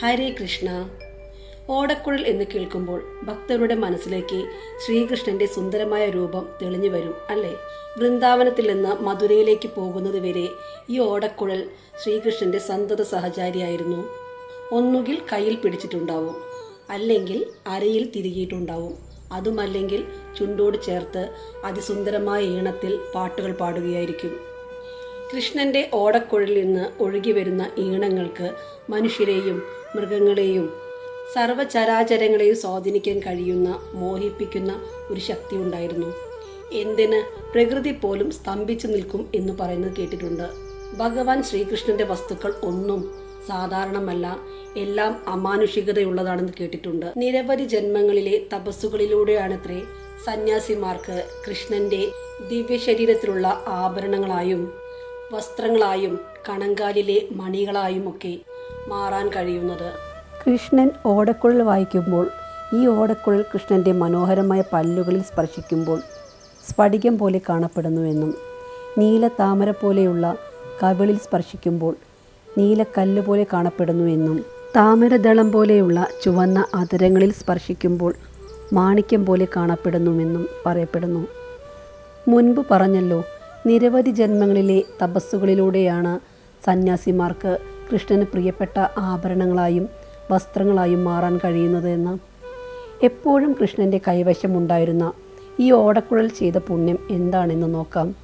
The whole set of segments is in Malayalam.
ഹരേ കൃഷ്ണ. ഓടക്കുഴൽ എന്ന് കേൾക്കുമ്പോൾ ഭക്തരുടെ മനസ്സിലേക്ക് ശ്രീകൃഷ്ണന്റെ സുന്ദരമായ രൂപം തെളിഞ്ഞു വരും അല്ലേ? വൃന്ദാവനത്തിൽ നിന്ന് മധുരയിലേക്ക് പോകുന്നത് വരെ ഈ ഓടക്കുഴൽ ശ്രീകൃഷ്ണന്റെ സന്തത സഹചാരിയായിരുന്നു. ഒന്നുകിൽ കയ്യിൽ പിടിച്ചിട്ടുണ്ടാവും അല്ലെങ്കിൽ അരയിൽ തിരികിയിട്ടുണ്ടാവും. അതുമല്ലെങ്കിൽ ചുണ്ടോട് ചേർത്ത് അതിസുന്ദരമായ ഈണത്തിൽ പാട്ടുകൾ പാടുകയായിരിക്കും. കൃഷ്ണന്റെ ഓടക്കുഴലിൽ നിന്ന് ഒഴുകി വരുന്ന ഈണങ്ങൾക്ക് മനുഷ്യരെയും മൃഗങ്ങളെയും സർവചരാചരങ്ങളെയും സ്വാധീനിക്കാൻ കഴിയുന്ന മോഹിപ്പിക്കുന്ന ഒരു ശക്തി ഉണ്ടായിരുന്നു. എന്തിന് പ്രകൃതി പോലും സ്തംഭിച്ചു നിൽക്കും എന്ന് പറയുന്നത് കേട്ടിട്ടുണ്ട്. ഭഗവാൻ ശ്രീകൃഷ്ണന്റെ വസ്തുക്കൾ ഒന്നും സാധാരണമല്ല എല്ലാം അമാനുഷികതയുള്ളതാണെന്ന് കേട്ടിട്ടുണ്ട്. നിരവധി ജന്മങ്ങളിലെ തപസ്സുകളിലൂടെയാണത്രേ സന്യാസിമാർക്ക് കൃഷ്ണന്റെ ദിവ്യശരീരത്തിലുള്ള ആഭരണങ്ങളായും വസ്ത്രങ്ങളായും കണങ്കാലിലെ മണികളായുമൊക്കെ മാറാൻ കഴിയുന്നത്? കൃഷ്ണൻ ഓടക്കുഴൽ വായിക്കുമ്പോൾ ഈ ഓടക്കുഴൽ കൃഷ്ണന്റെ മനോഹരമായ പല്ലുകളിൽ സ്പർശിക്കുമ്പോൾ സ്ഫടികം പോലെ കാണപ്പെടുന്നുവെന്നും നീല താമര പോലെയുള്ള കവിളിൽ സ്പർശിക്കുമ്പോൾ നീലക്കല്ല് പോലെ കാണപ്പെടുന്നുവെന്നും താമരദളം പോലെയുള്ള ചുവന്ന അതരങ്ങളിൽ സ്പർശിക്കുമ്പോൾ മാണിക്യം പോലെ കാണപ്പെടുന്നുവെന്നും പറയപ്പെടുന്നു. മുൻപ് പറഞ്ഞല്ലോ നിരവധി ജന്മങ്ങളിലെ തപസ്സുകളിലൂടെയാണ് സന്യാസിമാർക്ക് കൃഷ്ണന് പ്രിയപ്പെട്ട ആഭരണങ്ങളായും വസ്ത്രങ്ങളായും മാറാൻ കഴിയുന്നത് എന്ന്. എപ്പോഴും കൃഷ്ണന്റെ കൈവശമുണ്ടായിരുന്ന ഈ ഓടക്കുഴൽ ചെയ്ത പുണ്യം എന്താണെന്ന് നോക്കാം.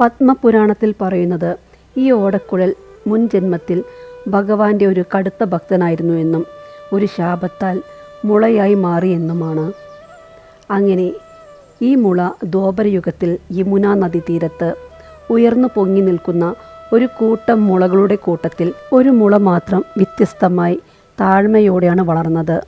പത്മപുരാണത്തിൽ പറയുന്നത് ഈ ഓടക്കുഴൽ മുൻ ജന്മത്തിൽ ഭഗവാന്റെ ഒരു കടുത്ത ഭക്തനായിരുന്നു എന്നും ഒരു ശാപത്താൽ മുളയായി മാറിയെന്നുമാണ് അങ്ങനെ ഈ മുള ദ്വാപരയുഗത്തിൽ യമുന നദീതീരത്ത് ഉയർന്നു പൊങ്ങി നിൽക്കുന്ന ഒരു കൂട്ടം മുളകളുടെ കൂട്ടത്തിൽ ഒരു മുള മാത്രം വ്യത്യസ്തമായി താഴ്മയോടെയാണ് വളർന്നത്.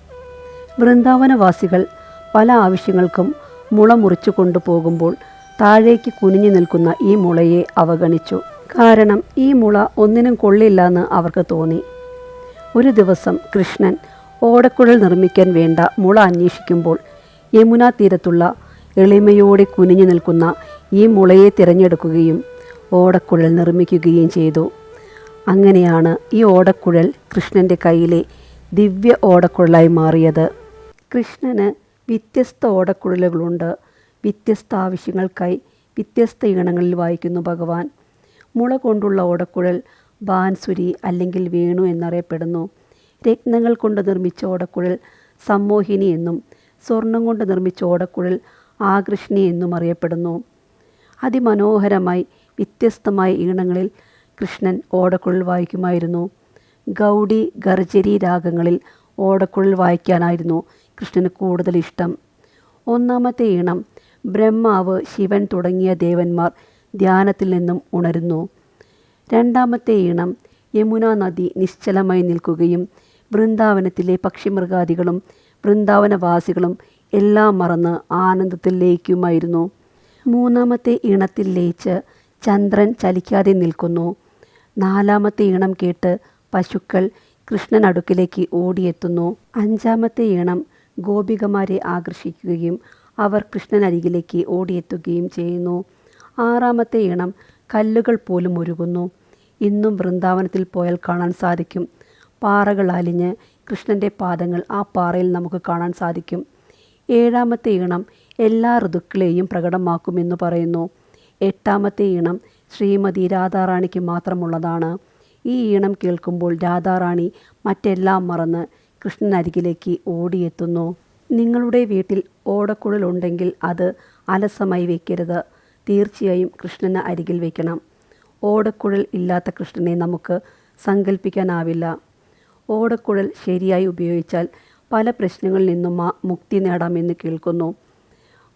വൃന്ദാവനവാസികൾ പല ആവശ്യങ്ങൾക്കും മുള മുറിച്ചു കൊണ്ടുപോകുമ്പോൾ താഴേക്ക് കുനിഞ്ഞു നിൽക്കുന്ന ഈ മുളയെ അവഗണിച്ചു. കാരണം ഈ മുള ഒന്നിനും കൊള്ളില്ല എന്ന് അവർക്ക് തോന്നി. ഒരു ദിവസം കൃഷ്ണൻ ഓടക്കുഴൽ നിർമ്മിക്കാൻ വേണ്ട മുള അന്വേഷിക്കുമ്പോൾ യമുനാ തീരത്തുള്ള എളിമയോടെ കുനിഞ്ഞു നിൽക്കുന്ന ഈ മുളയെ തിരഞ്ഞെടുക്കുകയും ഓടക്കുഴൽ നിർമ്മിക്കുകയും ചെയ്തു. അങ്ങനെയാണ് ഈ ഓടക്കുഴൽ കൃഷ്ണന്റെ കയ്യിലെ ദിവ്യ ഓടക്കുഴലായി മാറിയത്. കൃഷ്ണന് വ്യത്യസ്ത ഓടക്കുഴലുകളുണ്ട്. വ്യത്യസ്ത ആവശ്യങ്ങൾക്കായി വ്യത്യസ്ത ഈണങ്ങളിൽ വായിക്കുന്നു ഭഗവാൻ. മുള കൊണ്ടുള്ള ഓടക്കുഴൽ ബാൻസുരി അല്ലെങ്കിൽ വേണു എന്നറിയപ്പെടുന്നു. രത്നങ്ങൾ കൊണ്ട് നിർമ്മിച്ച ഓടക്കുഴൽ സമ്മോഹിനി എന്നും സ്വർണം കൊണ്ട് നിർമ്മിച്ച ഓടക്കുഴൽ ആകൃഷ്ണി എന്നും അറിയപ്പെടുന്നു. അതിമനോഹരമായി വ്യത്യസ്തമായ ഈണങ്ങളിൽ കൃഷ്ണൻ ഓടക്കുഴൽ വായിക്കുമായിരുന്നു. ഗൗഡി ഗർജരി രാഗങ്ങളിൽ ഓടക്കുഴൽ വായിക്കാനായിരുന്നു കൃഷ്ണന് കൂടുതൽ ഇഷ്ടം. ഒന്നാമത്തെ ഈണം ബ്രഹ്മാവ് ശിവൻ തുടങ്ങിയ ദേവന്മാർ ധ്യാനത്തിൽ നിന്നും ഉണരുന്നു. രണ്ടാമത്തെ ഈണം യമുന നദി നിശ്ചലമായി നിൽക്കുകയും വൃന്ദാവനത്തിലെ പക്ഷിമൃഗാദികളും വൃന്ദാവനവാസികളും എല്ലാം മറന്ന് ആനന്ദത്തിൽ ലയിക്കുമായിരുന്നു മൂന്നാമത്തെ ഈണത്തിൽ ലയിച്ച് ചന്ദ്രൻ ചലിക്കാതെ നിൽക്കുന്നു. നാലാമത്തെ ഈണം കേട്ട് പശുക്കൾ കൃഷ്ണനടുക്കിലേക്ക് ഓടിയെത്തുന്നു. അഞ്ചാമത്തെ ഈണം ഗോപികമാരെ ആകർഷിക്കുകയും അവർ കൃഷ്ണനരികിലേക്ക് ഓടിയെത്തുകയും ചെയ്യുന്നു. ആറാമത്തെ ഈണം കല്ലുകൾ പോലും ഒരുകുന്നു ഇന്നും വൃന്ദാവനത്തിൽ പോയാൽ കാണാൻ സാധിക്കും. പാറകൾ അലിഞ്ഞ് കൃഷ്ണന്റെ പാദങ്ങൾ ആ പാറയിൽ നമുക്ക് കാണാൻ സാധിക്കും. ഏഴാമത്തെ ഈണം എല്ലാ ഋതുക്കളെയും പ്രകടമാക്കുമെന്ന് പറയുന്നു. എട്ടാമത്തെ ഈണം ശ്രീമതി രാധാറാണിക്ക് മാത്രമുള്ളതാണ്. ഈ ഈണം കേൾക്കുമ്പോൾ രാധാറാണി മറ്റെല്ലാം മറന്ന് കൃഷ്ണനരികിലേക്ക് ഓടിയെത്തുന്നു. നിങ്ങളുടെ വീട്ടിൽ ഓടക്കുഴലുണ്ടെങ്കിൽ അത് അലസമായി വയ്ക്കരുത് തീർച്ചയായും കൃഷ്ണന് അരികിൽ വയ്ക്കണം ഓടക്കുഴൽ ഇല്ലാത്ത കൃഷ്ണനെ നമുക്ക് സങ്കല്പിക്കാനാവില്ല ഓടക്കുഴൽ ശരിയായി ഉപയോഗിച്ചാൽ പല പ്രശ്നങ്ങളിൽ നിന്നും മുക്തി നേടാമെന്ന് കേൾക്കുന്നു.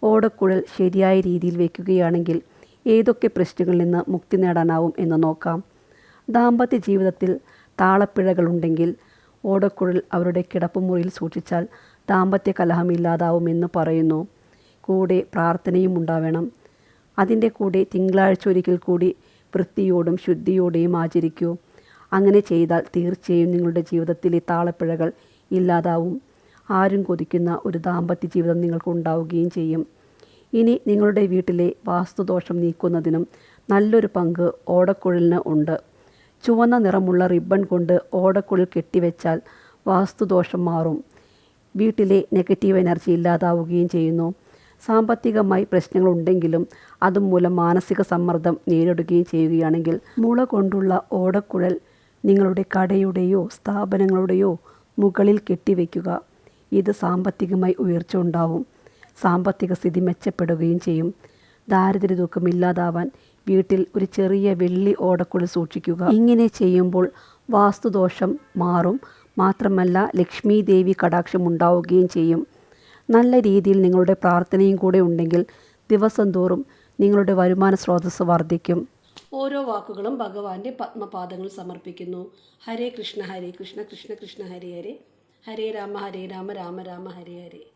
ഓടക്കുഴൽ ശരിയായ രീതിയിൽ വയ്ക്കുകയാണെങ്കിൽ ഏതൊക്കെ പ്രശ്നങ്ങളിൽ നിന്ന് മുക്തി നേടാനാവും എന്ന് നോക്കാം. ദാമ്പത്യ ജീവിതത്തിൽ താളപ്പിഴകളുണ്ടെങ്കിൽ ഓടക്കുഴൽ അവരുടെ കിടപ്പുമുറിയിൽ സൂക്ഷിച്ചാൽ ദാമ്പത്യ കലഹം ഇല്ലാതാവുമെന്ന് പറയുന്നു. കൂടെ പ്രാർത്ഥനയും ഉണ്ടാവണം. അതിന്റെ കൂടെ തിങ്കളാഴ്ച ഒരിക്കൽ കൂടി വൃത്തിയോടും ശുദ്ധിയോടെയും ആചരിക്കൂ. അങ്ങനെ ചെയ്താൽ തീർച്ചയായും നിങ്ങളുടെ ജീവിതത്തിലെ താളപ്പിഴകൾ ഇല്ലാതാവും. ആരും കൊതിക്കുന്ന ഒരു ദാമ്പത്യ ജീവിതം നിങ്ങൾക്ക് ഉണ്ടാവുകയും ചെയ്യും. ഇനി നിങ്ങളുടെ വീട്ടിലെ വാസ്തുദോഷം നീക്കുന്നതിനും നല്ലൊരു പങ്ക് ഓടക്കുഴലിന് ഉണ്ട്. ചുവന്ന നിറമുള്ള റിബൺ കൊണ്ട് ഓടക്കുഴൽ കെട്ടിവെച്ചാൽ വാസ്തുദോഷം മാറും. വീട്ടിലെ നെഗറ്റീവ് എനർജി ഇല്ലാതാവുകയും ചെയ്യുന്നു. സാമ്പത്തികമായി പ്രശ്നങ്ങളുണ്ടെങ്കിലും അതുമൂലം മാനസിക സമ്മർദ്ദം നേരിടുകയും ചെയ്യുകയാണെങ്കിൽ മുള കൊണ്ടുള്ള ഓടക്കുഴൽ നിങ്ങളുടെ കടയുടെയോ സ്ഥാപനങ്ങളുടെയോ മുകളിൽ കെട്ടിവെക്കുക. ഇത് സാമ്പത്തികമായി ഉയർച്ച ഉണ്ടാവും. സാമ്പത്തിക സ്ഥിതി മെച്ചപ്പെടുകയും ചെയ്യും. ദാരിദ്ര്യ ദുഃഖം ഇല്ലാതാവാൻ വീട്ടിൽ ഒരു ചെറിയ വെള്ളി ഓടക്കുഴൽ സൂക്ഷിക്കുക. ഇങ്ങനെ ചെയ്യുമ്പോൾ വാസ്തുദോഷം മാറും. മാത്രമല്ല ലക്ഷ്മി ദേവി കടാക്ഷം ഉണ്ടാവുകയും ചെയ്യും. നല്ല രീതിയിൽ നിങ്ങളുടെ പ്രാർത്ഥനയും കൂടെ ഉണ്ടെങ്കിൽ ദിവസം തോറും നിങ്ങളുടെ വരുമാന സ്രോതസ്സ് വർദ്ധിക്കും. ഓരോ വാക്കുകളും ഭഗവാന്റെ പത്മപാദങ്ങൾ സമർപ്പിക്കുന്നു. ഹരേ കൃഷ്ണ ഹരേ കൃഷ്ണ കൃഷ്ണ കൃഷ്ണ ഹരേ ഹരേ. ഹരേ രാമ ഹരേ രാമ രാമ രാമ ഹരേ ഹരേ.